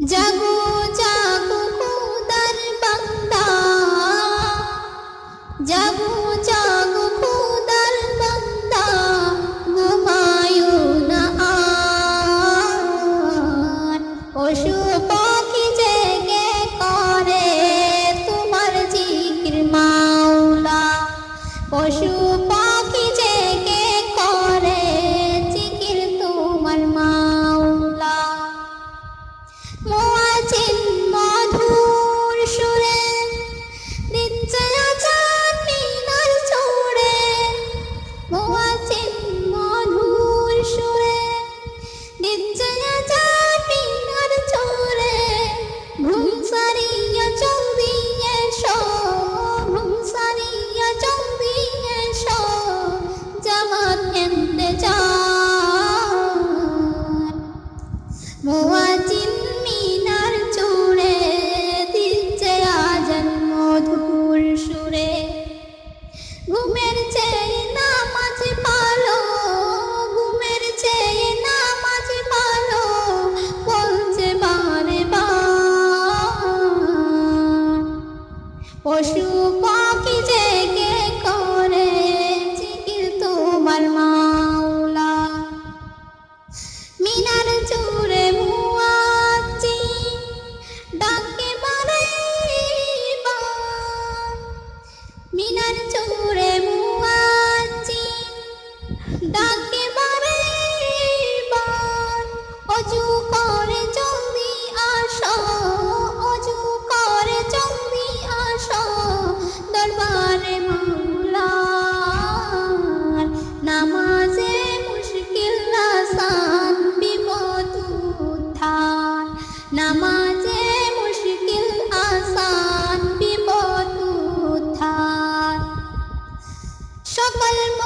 জাগো জাগো খুদার বান্দা। জাগো 진짜 পশু পাখি জেগে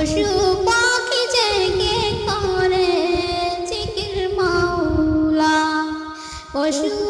পশু পাখি জেগে করে চিকির মাওলা। পশু